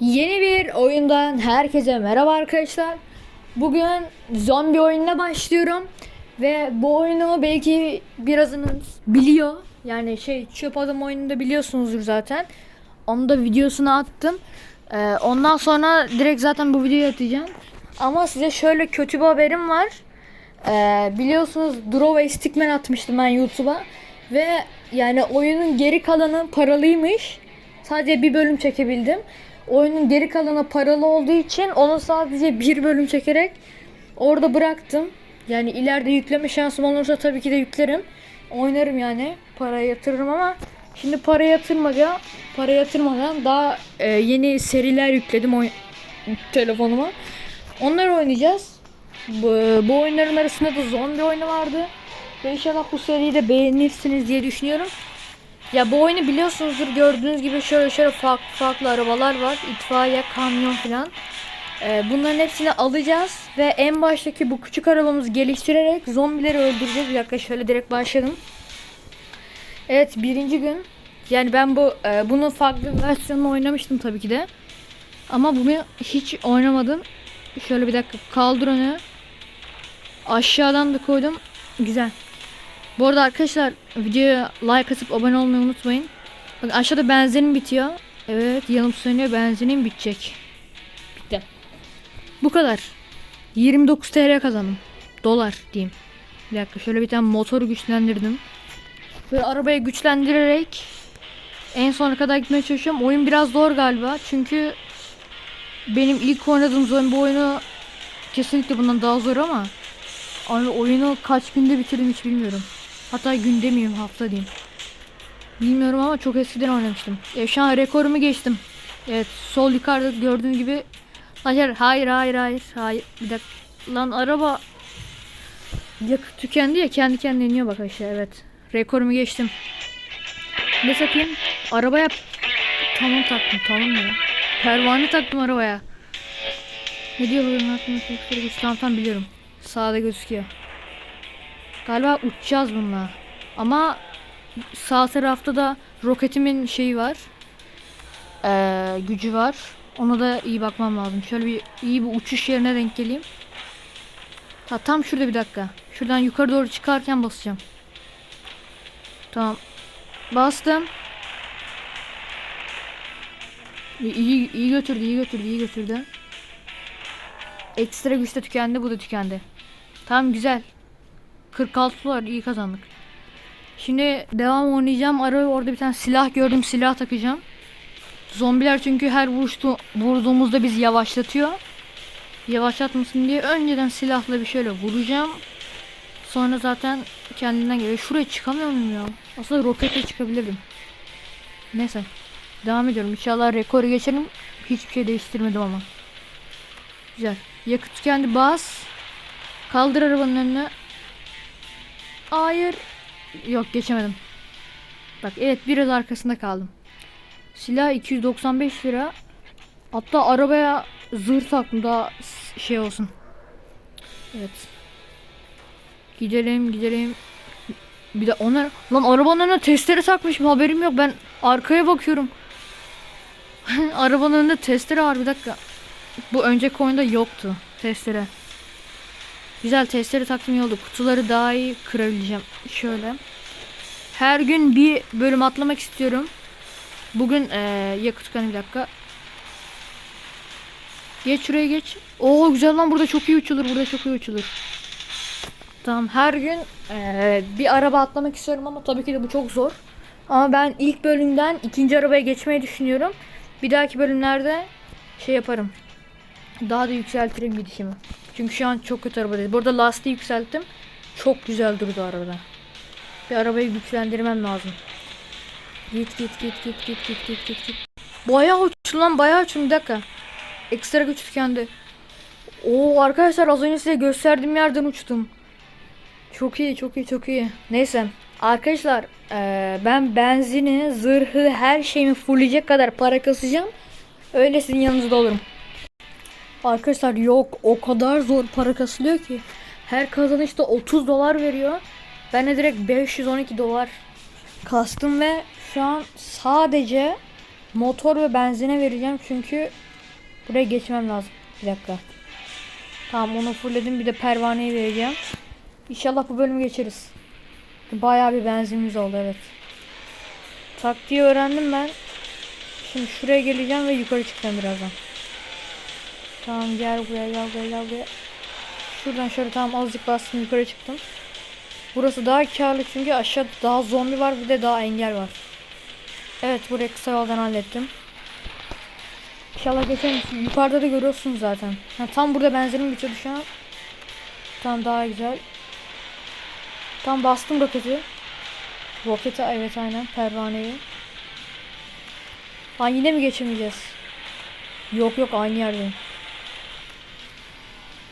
Yeni bir oyundan herkese merhaba arkadaşlar. Bugün zombi oyununa başlıyorum. Ve bu oyunu belki birazınız biliyor. Yani şey çöp adam oyununu da biliyorsunuzdur zaten. Onu da videosunu attım. Ee, ondan sonra direkt zaten bu videoyu atacağım. Ama size şöyle kötü bir haberim var. Ee, biliyorsunuz Draw ve Stickman atmıştım ben YouTube'a. Ve yani oyunun geri kalanı paralıymış. Sadece bir bölüm çekebildim. Oyunun geri kalanı paralı olduğu için onu sadece bir bölüm çekerek orada bıraktım. Yani ileride yükleme şansım olursa tabii ki de yüklerim. Oynarım yani. Para yatırırım ama şimdi para yatırmadan para yatırmadan daha e, yeni seriler yükledim oy telefonuma. Onları oynayacağız. Bu, bu oyunların arasında da zombi oyunu vardı. Ve inşallah bu seriyi de beğenirsiniz diye düşünüyorum. Ya bu oyunu biliyorsunuzdur gördüğünüz gibi şöyle şöyle farklı farklı arabalar var. İtfaiye, kamyon falan. Ee, bunların hepsini alacağız ve en baştaki bu küçük arabamızı geliştirerek zombileri öldüreceğiz. Bir dakika şöyle direkt başladım. Evet birinci gün. Yani ben bu e, bunun farklı versiyonunu oynamıştım tabii ki de. Ama bunu hiç oynamadım. Şöyle bir dakika kaldır onu. Aşağıdan da koydum. Güzel. Bu arada arkadaşlar videoya like atıp abone olmayı unutmayın. Bakın aşağıda benzinim bitiyor. Evet yanım sönüyor benzinim bitecek. Bitti. Bu kadar. 29 TL kazandım. Dolar diyeyim. Bir dakika şöyle bir tane motoru güçlendirdim. Böyle arabayı güçlendirerek en sona kadar gitmeye çalışıyorum. Oyun biraz zor galiba. Çünkü benim ilk oynadığım zombi oyunu kesinlikle bundan daha zor ama Abi oyunu kaç günde bitirdim hiç bilmiyorum. Hatta gün demeyeyim hafta diyeyim. Bilmiyorum ama çok eskiden oynamıştım. E, şu an rekorumu geçtim. Evet sol yukarıda gördüğün gibi. Hayır hayır hayır hayır hayır. Bir dakika. Lan araba yakıt tükendi ya kendi kendine iniyor bak aşağı evet. Rekorumu geçtim. Ne takayım? Arabaya tamam taktım tamam ya? Pervane taktım arabaya. Ne diyor bu hakkında güç tamam tamam biliyorum. Sağda gözüküyor. Galiba uçacağız bununla. Ama sağ tarafta da roketimin şeyi var. Ee, gücü var. Ona da iyi bakmam lazım. Şöyle bir iyi bir uçuş yerine denk geleyim. Ha, tam şurada bir dakika. Şuradan yukarı doğru çıkarken basacağım. Tamam. Bastım. İyi, iyi, götürdü, iyi götürdü, iyi götürdü. Ekstra güçte tükendi, bu da tükendi. Tamam güzel. 46 var, iyi kazandık. Şimdi devam oynayacağım. Ara orada bir tane silah gördüm, silah takacağım. Zombiler çünkü her vuruştu, vurduğumuzda bizi yavaşlatıyor. Yavaşlatmasın diye önceden silahla bir şöyle vuracağım. Sonra zaten kendinden geliyor. Şuraya çıkamıyor muyum ya? Aslında roketle çıkabilirdim. Neyse. Devam ediyorum. İnşallah rekoru geçerim. Hiçbir şey değiştirmedim ama. Güzel. Yakıt tükendi bas. Kaldır arabanın önüne. Hayır. Yok geçemedim. Bak evet biraz arkasında kaldım. Silah 295 lira. Hatta arabaya zırh taktım daha şey olsun. Evet. Gidelim gidelim. Bir de onlar lan arabanın önüne testere takmışım haberim yok ben arkaya bakıyorum. arabanın önünde testere var bir dakika. Bu önceki oyunda yoktu testere. Güzel testere taktım iyi oldu. Kutuları daha iyi kırabileceğim. Şöyle. Her gün bir bölüm atlamak istiyorum. Bugün eee yakıt kanı bir dakika. Geç şuraya geç. Oo güzel lan burada çok iyi uçulur. Burada çok iyi uçulur. Tamam her gün eee, bir araba atlamak istiyorum ama tabii ki de bu çok zor. Ama ben ilk bölümden ikinci arabaya geçmeyi düşünüyorum. Bir dahaki bölümlerde şey yaparım. Daha da yükseltirim gidişimi. Çünkü şu an çok kötü araba değil. Burada lastiği yükselttim. Çok güzel durdu arabada. Bir arabayı güçlendirmem lazım. Git git git git git git git git git. Bayağı uçtum lan bayağı uçtum bir dakika. Ekstra güç tükendi. Oo arkadaşlar az önce size gösterdiğim yerden uçtum. Çok iyi çok iyi çok iyi. Neyse arkadaşlar eee, ben benzini, zırhı, her şeyimi fullleyecek kadar para kasacağım. Öyle sizin yanınızda olurum. Arkadaşlar yok o kadar zor para kasılıyor ki. Her kazanışta 30 dolar veriyor. Ben de direkt 512 dolar kastım ve şu an sadece motor ve benzine vereceğim çünkü Buraya geçmem lazım. Bir dakika. Tamam onu fullledim. Bir de pervaneyi vereceğim. İnşallah bu bölümü geçeriz. Bayağı bir benzinimiz oldu evet. Taktiği öğrendim ben. Şimdi şuraya geleceğim ve yukarı çıkacağım birazdan. Tamam gel buraya gel buraya gel buraya. Şuradan şöyle tamam azıcık bastım yukarı çıktım. Burası daha karlı çünkü aşağıda daha zombi var bir de daha engel var. Evet burayı kısa yoldan hallettim. İnşallah geçerim. Yukarıda da görüyorsunuz zaten. Ha, tam burada benzinim bitirdi şu an. Tam daha güzel. Tam bastım roketi. Roketi evet aynen pervaneyi. Lan yine mi geçemeyeceğiz? Yok yok aynı yerdeyim.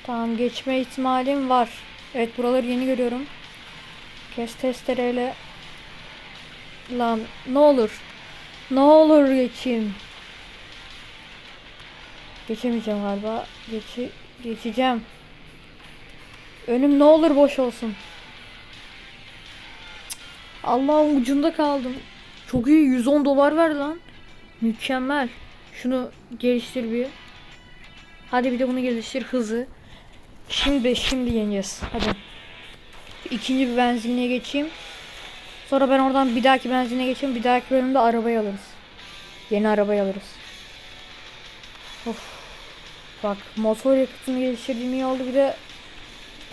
Tamam geçme ihtimalim var. Evet buraları yeni görüyorum. Kes testereyle. Lan ne olur. Ne olur geçeyim. Geçemeyeceğim galiba. Geçi geçeceğim. Önüm ne olur boş olsun. Allah'ın ucunda kaldım. Çok iyi 110 dolar ver lan. Mükemmel. Şunu geliştir bir. Hadi bir de bunu geliştir hızı. Şimdi şimdi yeneceğiz. Hadi. İkinci bir benzinliğe geçeyim. Sonra ben oradan bir dahaki benzinliğe geçeyim. Bir dahaki bölümde arabayı alırız. Yeni arabayı alırız. Of. Bak motor yakıtını geliştirdiğim iyi oldu. Bir de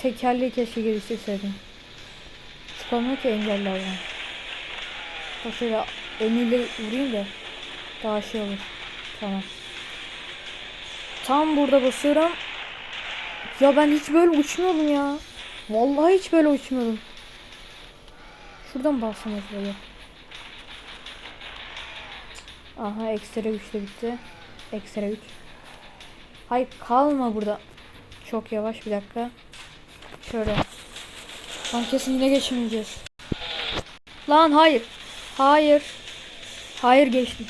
tekerleği keşke geliştirseydim. Çıkamıyor ki engellerden. Bak şöyle emirle vurayım da daha şey olur. Tamam. Tam burada basıyorum. Ya ben hiç böyle uçmuyordum ya. Vallahi hiç böyle uçmuyordum. Şuradan bassam acaba. Aha ekstra güç de bitti. Ekstra güç. Hayır kalma burada. Çok yavaş bir dakika. Şöyle. Lan kesin yine geçmeyeceğiz. Lan hayır. Hayır. Hayır geçtim.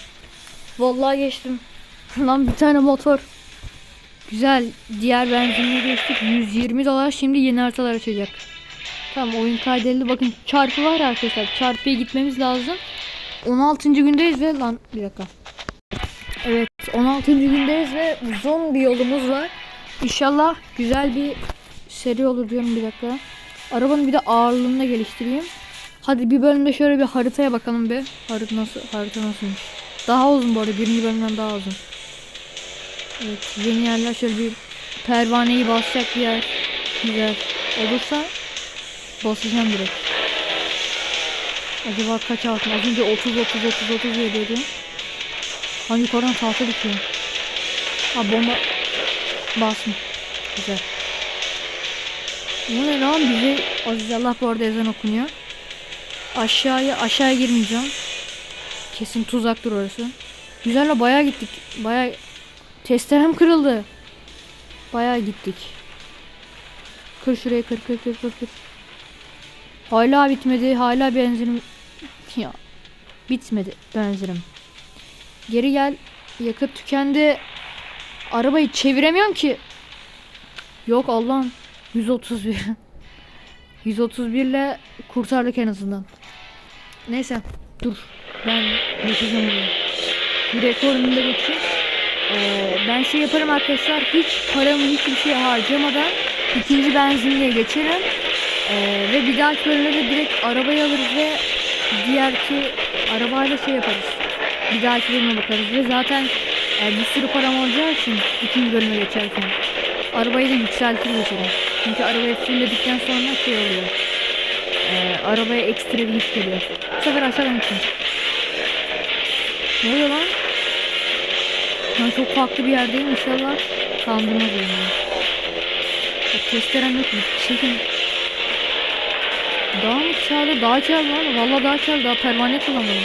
Vallahi geçtim. Lan bir tane motor. Güzel. Diğer benzinliğe geçtik. 120 dolar. Şimdi yeni haritalar açacak. Tamam oyun kaydedildi. Bakın çarpı var arkadaşlar. Çarpıya gitmemiz lazım. 16. gündeyiz ve lan bir dakika. Evet 16. gündeyiz ve uzun bir yolumuz var. İnşallah güzel bir seri olur diyorum bir dakika. Arabanın bir de ağırlığını da geliştireyim. Hadi bir bölümde şöyle bir haritaya bakalım bir. Harita nasıl harita nasılmış. Daha uzun bu arada birinci bölümden daha uzun. Evet yeni yerler şöyle bir pervaneyi basacak bir yer. Güzel olursa basacağım direkt. Acaba kaç altın? Az önce 30 30 30 30 geliyordu. Ha yukarıdan tahta düşüyor. Ha bomba basmış. Güzel. Bu ne lan bizi Aziz Allah bu arada ezan okunuyor. Aşağıya aşağıya girmeyeceğim. Kesin tuzaktır orası. Güzel la bayağı gittik. Bayağı testerem kırıldı. Bayağı gittik. Kır şuraya kır kır kır kır kır. Hala bitmedi. Hala benzinim ya bitmedi benzinim. Geri gel. Yakıt tükendi. Arabayı çeviremiyorum ki. Yok Allah'ım. 131. 131 ile kurtardık en azından. Neyse. Dur. Ben geçeceğim. Bir rekorumu da geçeyim. Ee, ben şey yaparım arkadaşlar. Hiç paramı hiçbir şey harcamadan ikinci benzinliğe geçerim. Ee, ve bir dahaki bölümde de direkt arabayı alırız ve diğer ki arabayla şey yaparız. Bir dahaki bölüme bakarız ve zaten e, bir sürü param olacağı için ikinci bölüme geçerken arabayı da yükseltir geçerim. Çünkü arabayı fullledikten sonra şey oluyor. E, arabaya ekstra bir güç geliyor. Bu sefer aşağıdan için. Ne oluyor lan? Çok farklı bir yerdeyim inşallah kandırmaz beni. Testerem yok mu? Çekin. Daha mı çaldı? Daha çaldı lan. Valla daha çaldı. Daha pervane kullanmadım.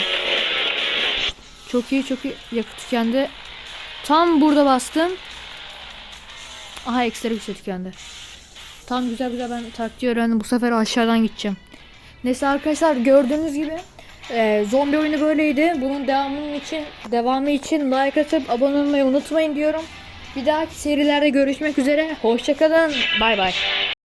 Çok iyi çok iyi. Yakıt tükendi. Tam burada bastım. Aha ekstra güçle tükendi. Tam güzel güzel ben taktiği öğrendim. Bu sefer aşağıdan gideceğim. Neyse arkadaşlar gördüğünüz gibi e, zombi oyunu böyleydi. Bunun devamının için devamı için like atıp abone olmayı unutmayın diyorum. Bir dahaki serilerde görüşmek üzere. Hoşçakalın. Bay bay.